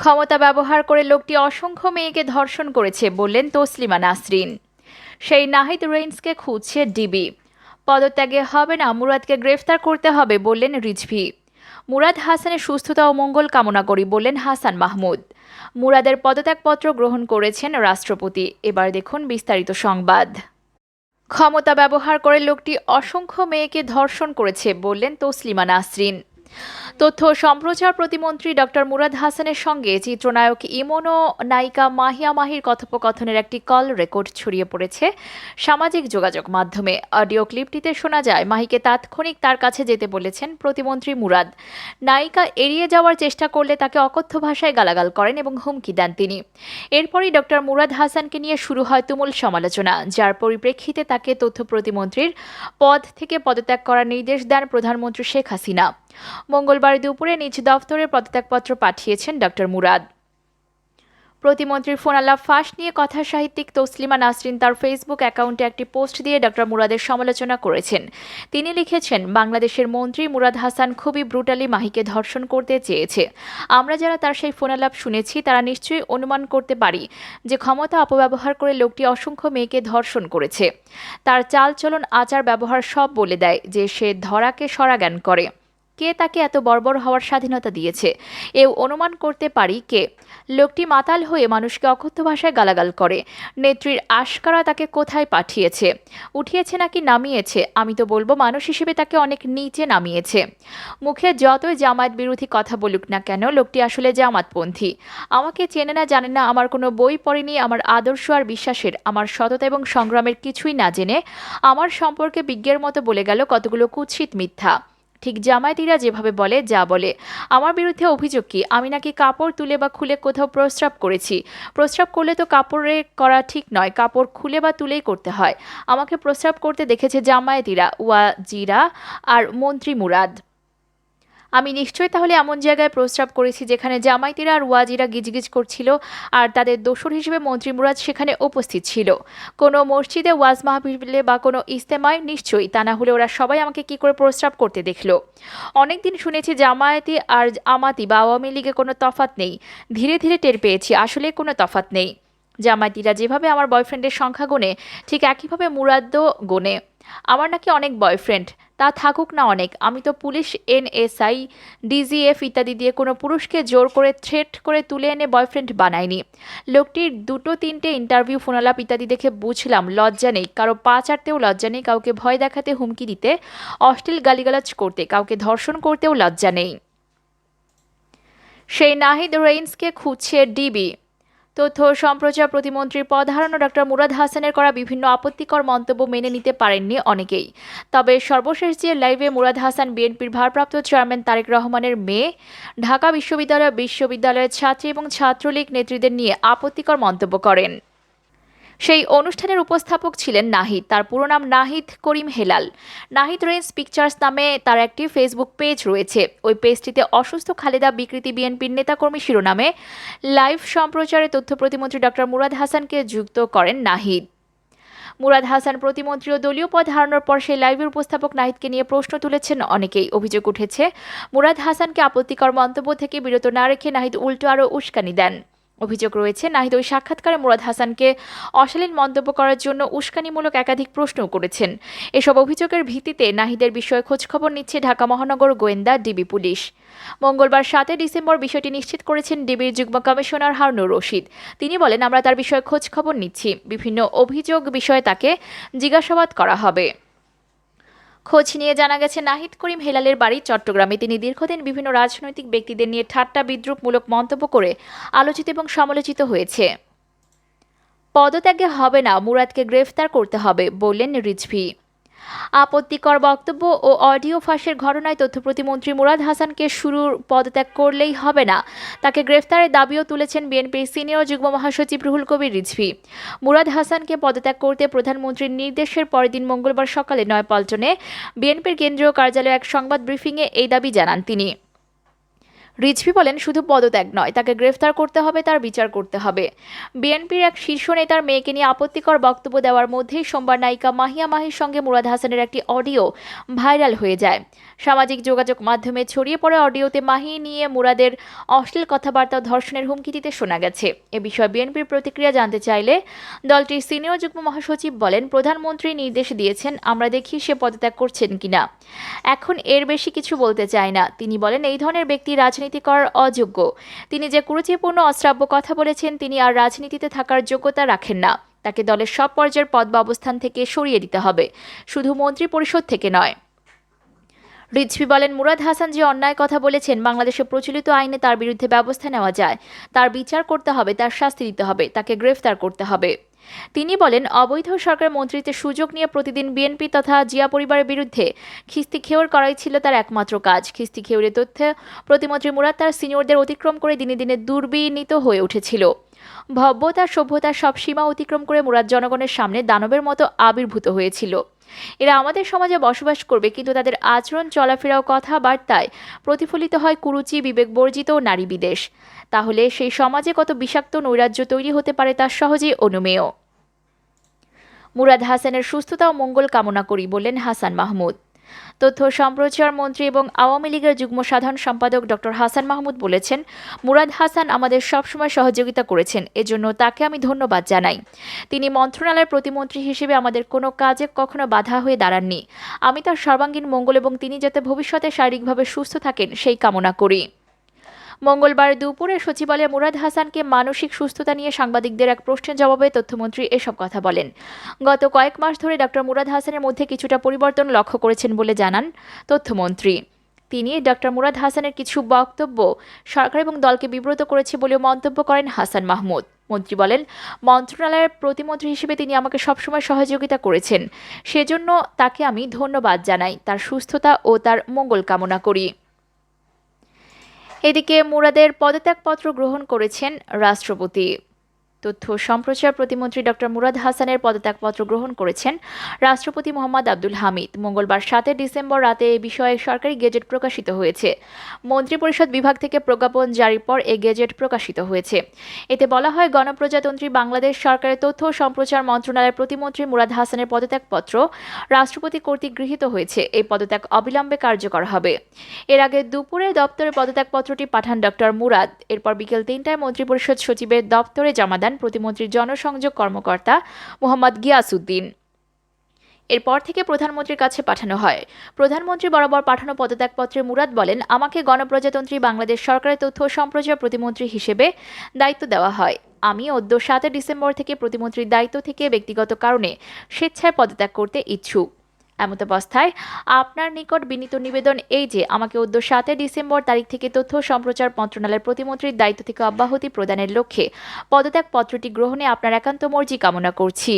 ক্ষমতা ব্যবহার করে লোকটি অসংখ্য মেয়েকে ধর্ষণ করেছে বললেন তসলিমা নাসরিন। সেই নাহিদ রেইন্সকে খুঁজছে ডিবি। পদত্যাগে হবে না, মুরাদকে গ্রেফতার করতে হবে বললেন রিজভি। মুরাদ হাসানের সুস্থতা ও মঙ্গল কামনা করি বললেন হাসান মাহমুদ। মুরাদের পদত্যাগপত্র গ্রহণ করেছেন রাষ্ট্রপতি। এবার দেখুন বিস্তারিত সংবাদ। ক্ষমতা ব্যবহার করে লোকটি অসংখ্য মেয়েকে ধর্ষণ করেছে বললেন তসলিমা নাসরিন। তথ্য সম্প্রচার প্রতিমন্ত্রী ডক্টর মুরাদ হাসানের সঙ্গে চিত্রনায়ক ইমন নায়িকা মাহিয়া মাহির কথোপকথনের একটি কল রেকর্ড ছড়িয়ে পড়েছে সামাজিক যোগাযোগ মাধ্যমে। অডিও ক্লিপটিতে শোনা যায়, মাহিকে তাৎক্ষণিক তার কাছে যেতে বলেছেন প্রতিমন্ত্রী মুরাদ। নায়িকা এড়িয়ে যাওয়ার চেষ্টা করলে তাকে অকথ্য ভাষায় গালাগাল করেন এবং হুমকি দেন তিনি। এরপরই ডক্টর মুরাদ হাসানকে নিয়ে শুরু হয় তুমুল সমালোচনা, যার পরিপ্রেক্ষিতে তাকে তথ্য প্রতিমন্ত্রীর পদ থেকে পদত্যাগ করার নির্দেশ দেন প্রধানমন্ত্রী শেখ হাসিনা। মঙ্গলবার দুপুরে নিজ দফতরে পদত্যাগপত্র পাঠিয়েছেন ডক্টর মুরাদ। প্রতিমন্ত্রীর ফোনালাপ ফাঁস নিয়ে কথা সাহিত্যিক তসলিমা নাসরিন তার ফেসবুক অ্যাকাউন্টে একটি পোস্ট দিয়ে ডক্টর মুরাদের সমালোচনা করেছেন। তিনি লিখেছেন, বাংলাদেশের মন্ত্রী মুরাদ হাসান খুবই ব্রুটালি মাহিকে ধর্ষণ করতে চেয়েছে। আমরা যারা তার সেই ফোনালাপ শুনেছি, তারা নিশ্চয়ই অনুমান করতে পারি যে ক্ষমতা অপব্যবহার করে লোকটি অসংখ্য মেয়েকে ধর্ষণ করেছে। তার চালচলন আচার ব্যবহার সব বলে দেয় যে সে ধরাকে সরাজ্ঞান করে। কে তাকে এত বর্বর হওয়ার স্বাধীনতা দিয়েছে? এও অনুমান করতে পারি কে। লোকটি মাতাল হয়ে মানুষকে অকথ্য ভাষায় গালাগাল করে। নেত্রীর আশকারা তাকে কোথায় পাঠিয়েছে? উঠিয়েছে নাকি নামিয়েছে? আমি তো বলব মানুষ হিসেবে তাকে অনেক নিচে নামিয়েছে। মুখে যতই জামায়াত বিরোধী কথা বলুক না কেন, লোকটি আসলে জামাতপন্থী। আমাকে চেনে না, জানে না, আমার কোনো বই পড়েনি, আমার আদর্শ আর বিশ্বাসের, আমার সততা এবং সংগ্রামের কিছুই না জেনে আমার সম্পর্কে বিজ্ঞের মতো বলে গেল কতগুলো কুৎসিত মিথ্যা। ঠিক জামায়াতিরা যেভাবে বলে, যা বলে। আমার বিরুদ্ধে অভিযোগ কি? আমি নাকি কাপড় তুলে বা খুলে কোথাও প্রস্রাব করেছি। প্রস্রাব করলে তো কাপড়ে করা ঠিক নয়, কাপড় খুলে বা তুলেই করতে হয়। আমাকে প্রস্রাব করতে দেখেছে জামায়াতিরা, ওয়াজিরা আর মন্ত্রী মুরাদ। আমি নিশ্চয়ই তাহলে এমন জায়গায় প্রস্রাব করেছি যেখানে জামাইতিরা আর ওয়াজিরা গিজগিজ করছিল আর তাদের দোসর হিসেবে মন্ত্রী মুরাদ সেখানে উপস্থিত ছিল। কোনো মসজিদে ওয়াজ মাহফিলে বা কোনো ইস্তেমায় নিশ্চয়ই তা না হলে ওরা সবাই আমাকে কি করে প্রস্রাব করতে দেখল। অনেকদিন শুনেছি জামায়াতি আর আমাতি বা আওয়ামী লীগে কোনো তফাত নেই। ধীরে ধীরে টের পেয়েছি আসলে কোনো তফাত নেই। জামায়াতিরা যেভাবে আমার বয়ফ্রেন্ডের সংখ্যা গোনে, ঠিক একইভাবে মুরাদ্দ গোনে। আমার নাকি অনেক বয়ফ্রেন্ড তা থাকুক না অনেক। আমি তো পুলিশ, এনএসআই, ডিজিএফ ইত্যাদি দিয়ে কোনো পুরুষকে জোর করে থ্রেট করে তুলে এনে বয়ফ্রেন্ড বানায়নি লোকটির দুটো তিনটে ইন্টারভিউ, ফোনালাপ ইত্যাদি দেখে বুঝলাম লজ্জা নেই। কারও পা চাটতেও লজ্জা নেই, কাউকে ভয় দেখাতে হুমকি দিতে, অশ্লীল গালিগালাজ করতে, কাউকে ধর্ষণ করতেও লজ্জা নেই। সেই নাহিদ রেইন্সকে খুঁজছে ডিবি। তথ্য সম্প্রচার প্রতিমন্ত্রীর পদ হারানো ডক্টর মুরাদ হাসানের করা বিভিন্ন আপত্তিকর মন্তব্য মেনে নিতে পারেননি অনেকেই। তবে সর্বশেষ যে লাইভে মুরাদ হাসান বিএনপির ভারপ্রাপ্ত চেয়ারম্যান তারেক রহমানের মেয়ে, ঢাকা বিশ্ববিদ্যালয় বিশ্ববিদ্যালয়ের ছাত্রী এবং ছাত্রলীগ নেত্রীদের নিয়ে আপত্তিকর মন্তব্য করেন। সেই অনুষ্ঠানের উপস্থাপক ছিলেন নাহিদ। তার পুরো নাম নাহিদ করিম হেলাল। নাহিদ রেঞ্জ পিকচার্স নামে তার একটি ফেসবুক পেজ রয়েছে। ওই পেজটিতে অসুস্থ খালেদা বিকৃতি বিএনপির নেতাকর্মী শিরোনামে লাইভ সম্প্রচারে তথ্য প্রতিমন্ত্রী ডক্টর মুরাদ হাসানকে যুক্ত করেন নাহিদ। মুরাদ হাসান প্রতিমন্ত্রী ও দলীয় পদ হারানোর পর সেই লাইভের উপস্থাপক নাহিদকে নিয়ে প্রশ্ন তুলেছেন অনেকেই। অভিযোগ উঠেছে, মুরাদ হাসানকে আপত্তিকর মন্তব্য থেকে বিরত না রেখে নাহিদ উল্টো আরও উস্কানি দেন। অভিযোগ রয়েছে, নাহিদ ওই সাক্ষাৎকারে মুরাদ হাসানকে অশালীন মন্তব্য করার জন্য উস্কানিমূলক একাধিক প্রশ্নও করেছেন। এসব অভিযোগের ভিত্তিতে নাহিদের বিষয়ে খোঁজখবর নিচ্ছে ঢাকা মহানগর গোয়েন্দা, ডিবি পুলিশ। মঙ্গলবার সাতই ডিসেম্বর বিষয়টি নিশ্চিত করেছেন ডিবির যুগ্ম কমিশনার হারুনুর রশিদ। তিনি বলেন, আমরা তার বিষয়ে খোঁজখবর নিচ্ছি। বিভিন্ন অভিযোগ বিষয়ে তাকে জিজ্ঞাসাবাদ করা হবে। খোঁজ নিয়ে জানা গেছে, নাহিদ করিম হেলালের বাড়ি চট্টগ্রামে। তিনি দীর্ঘদিন বিভিন্ন রাজনৈতিক ব্যক্তিদের নিয়ে ঠাট্টা, বিদ্রুপমূলক মন্তব্য করে আলোচিত এবং সমালোচিত হয়েছে। পদত্যাগে হবে না, মুরাদকে গ্রেফতার করতে হবে, বললেন রিজভি। আপত্তিকর বক্তব্য ও অডিও ফাঁসের ঘটনায় তথ্য প্রতিমন্ত্রী মুরাদ হাসানকে শুরুর পদত্যাগ করলেই হবে না। তাকে গ্রেফতারের দাবিও তুলেছেন বিএনপির সিনিয়র যুগ্ম মহাসচিব রুহুল কবির রিজভি। মুরাদ হাসানকে পদত্যাগ করতে প্রধানমন্ত্রীর নির্দেশের পরের দিন মঙ্গলবার সকালে নয়াপল্টনে বিএনপির কেন্দ্রীয় কার্যালয়ে এক সংবাদ ব্রিফিংয়ে এই দাবি জানান তিনি। রিজভি বলেন, শুধু পদত্যাগ নয়, তাকে গ্রেফতার করতে হবে, তার বিচার করতে হবে। বিএনপির এক শীর্ষ নেতার মেয়েকে নিয়ে আপত্তিকর বক্তব্য দেওয়ার মধ্যেই সোমবার নায়িকা মাহিয়া মাহির সঙ্গে মুরাদ হাসানের একটি অডিও ভাইরাল হয়ে যায়। সামাজিক যোগাযোগ মাধ্যমে ছড়িয়ে পড়া অডিওতে মাহি নিয়ে মুরাদের অশ্লীল কথাবার্তা ধর্ষণের হুমকি দিতে শোনা গেছে। এ বিষয়ে বিএনপির প্রতিক্রিয়া জানতে চাইলে দলটির সিনিয়র যুগ্ম মহাসচিব বলেন, প্রধানমন্ত্রী নির্দেশ দিয়েছেন, আমরা দেখি সে পদত্যাগ করছেন কিনা। এখন এর বেশি কিছু বলতে চায় না। তিনি বলেন, এই ধরনের ব্যক্তি রাজনীতি করার অযোগ্য। তিনি যে কুরুচিপূর্ণ অশ্রাব্য কথা বলেছেন, তিনি আর রাজনীতিতে থাকার যোগ্যতা রাখেন না। তাকে দলের সব পর্যায়ের পদ অবস্থান থেকে সরিয়ে দিতে হবে। শুধু মন্ত্রী পরিষদ থেকে নয়। রিজভি বলেন, মুরাদ হাসান যে অন্যায় কথা বলেছেন, বাংলাদেশে প্রচলিত আইনে তার বিরুদ্ধে ব্যবস্থা নেওয়া যায়। তার বিচার করতে হবে, তার শাস্তি দিতে হবে, তাকে গ্রেফতার করতে হবে। তিনি বলেন, অবৈধ সরকার মন্ত্রিত্বের সুযোগ নিয়ে প্রতিদিন বিএনপি তথা জিয়া পরিবারের বিরুদ্ধে খিস্তি খেওর করাই ছিল তার একমাত্র কাজ। খিস্তি খেওরের তথ্যে প্রতিমন্ত্রী মুরাদ তার সিনিয়রদের অতিক্রম করে দিনে দিনে দুর্বিনীত হয়ে উঠেছিল। ভব্যতা সভ্যতার সব সীমা অতিক্রম করে মুরাদ জনগণের সামনে দানবের মতো আবির্ভূত হয়েছিল। এরা আমাদের সমাজে বসবাস করবে, কিন্তু তাদের আচরণ, চলাফেরা ও কথাবার্তায় প্রতিফলিত হয় কুরুচি, বিবেক বর্জিত ও নারী বিদেশ তাহলে সেই সমাজে কত বিষাক্ত নৈরাজ্য তৈরি হতে পারে তা সহজেই অনুমেয়। মুরাদ হাসানের সুস্থতা ও মঙ্গল কামনা করি, বললেন হাসান মাহমুদ। তথ্য সম্প্রচার মন্ত্রী এবং আওয়ামী লীগের যুগ্ম সাধারণ সম্পাদক ডক্টর হাসান মাহমুদ বলেছেন, মুরাদ হাসান আমাদের সবসময় সহযোগিতা করেছেন, এজন্য তাকে আমি ধন্যবাদ জানাই। তিনি মন্ত্রণালয়ের প্রতিমন্ত্রী হিসেবে আমাদের কোনো কাজে কখনো বাধা হয়ে দাঁড়াননি। আমি তার সর্বাঙ্গীন মঙ্গল এবং তিনি যাতে ভবিষ্যতে শারীরিকভাবে সুস্থ থাকেন, সেই কামনা করি। মঙ্গলবার দুপুরে সচিবালয়ে মুরাদ হাসানকে মানসিক সুস্থতা নিয়ে সাংবাদিকদের এক প্রশ্নের জবাবে তথ্যমন্ত্রী এসব কথা বলেন। গত কয়েক মাস ধরে ডক্টর মুরাদ হাসানের মধ্যে কিছুটা পরিবর্তন লক্ষ্য করেছেন বলে জানান তথ্যমন্ত্রী। তিনি ডক্টর মুরাদ হাসানের কিছু বক্তব্য সরকার এবং দলকে বিব্রত করেছে বলেও মন্তব্য করেন হাসান মাহমুদ। মন্ত্রী বলেন, মন্ত্রণালয়ের প্রতিমন্ত্রী হিসেবে তিনি আমাকে সবসময় সহযোগিতা করেছেন। সেজন্য তাকে আমি ধন্যবাদ জানাই। তার সুস্থতা ও তার মঙ্গল কামনা করি। এদিকে মুরাদের পদত্যাগপত্র গ্রহণ করেছেন রাষ্ট্রপতি। তথ্য সম্প্রচার প্রতিমন্ত্রী ডক্টর মুরাদ হাসানের পদত্যাগপত্র গ্রহণ করেছেন রাষ্ট্রপতি মোহাম্মদ আব্দুল হামিদ। মঙ্গলবার সাতই ডিসেম্বর রাতে এ বিষয়ে সরকারি গেজেট প্রকাশিত হয়েছে। মন্ত্রিপরিষদ বিভাগ থেকে প্রজ্ঞাপন জারির পর এ গেজেট প্রকাশিত হয়েছে। এতে বলা হয়, গণপ্রজাতন্ত্রী বাংলাদেশ সরকারের তথ্য সম্প্রচার মন্ত্রণালয়ের প্রতিমন্ত্রী মুরাদ হাসানের পদত্যাগপত্র রাষ্ট্রপতি কর্তৃক গৃহীত হয়েছে। এই পদত্যাগ অবিলম্বে কার্যকর হবে। এর আগে দুপুরে দপ্তরে পদত্যাগপত্রটি পাঠান ডক্টর মুরাদ। এরপর বিকেল তিনটায় মন্ত্রিপরিষদ সচিবের দপ্তরে জমা দেন প্রতিমন্ত্রীর জনসংযোগ কর্মকর্তা মোহাম্মদ গিয়াসউদ্দিন। এরপর থেকে প্রধানমন্ত্রীর কাছে পাঠানো হয়। প্রধানমন্ত্রী বরাবর পাঠানো পদত্যাগপত্রে মুরাদ বলেন, আমাকে গণপ্রজাতন্ত্রী বাংলাদেশ সরকারের তথ্য সম্প্রচার প্রতিমন্ত্রী হিসেবে দায়িত্ব দেওয়া হয়। আমি অদ্য সাতই ডিসেম্বর থেকে প্রতিমন্ত্রীর দায়িত্ব থেকে ব্যক্তিগত কারণে স্বেচ্ছায় পদত্যাগ করতে ইচ্ছুক। এমতাবস্থায় আপনার নিকট বিনীত নিবেদন এই যে, আমাকে উদ্য সাতই ডিসেম্বর তারিখ থেকে তথ্য সম্প্রচার মন্ত্রণালয়ের প্রতিমন্ত্রীর দায়িত্ব থেকে অব্যাহতি প্রদানের লক্ষ্যে পদত্যাগ পত্রটি গ্রহণে আপনার একান্ত মর্জি কামনা করছি।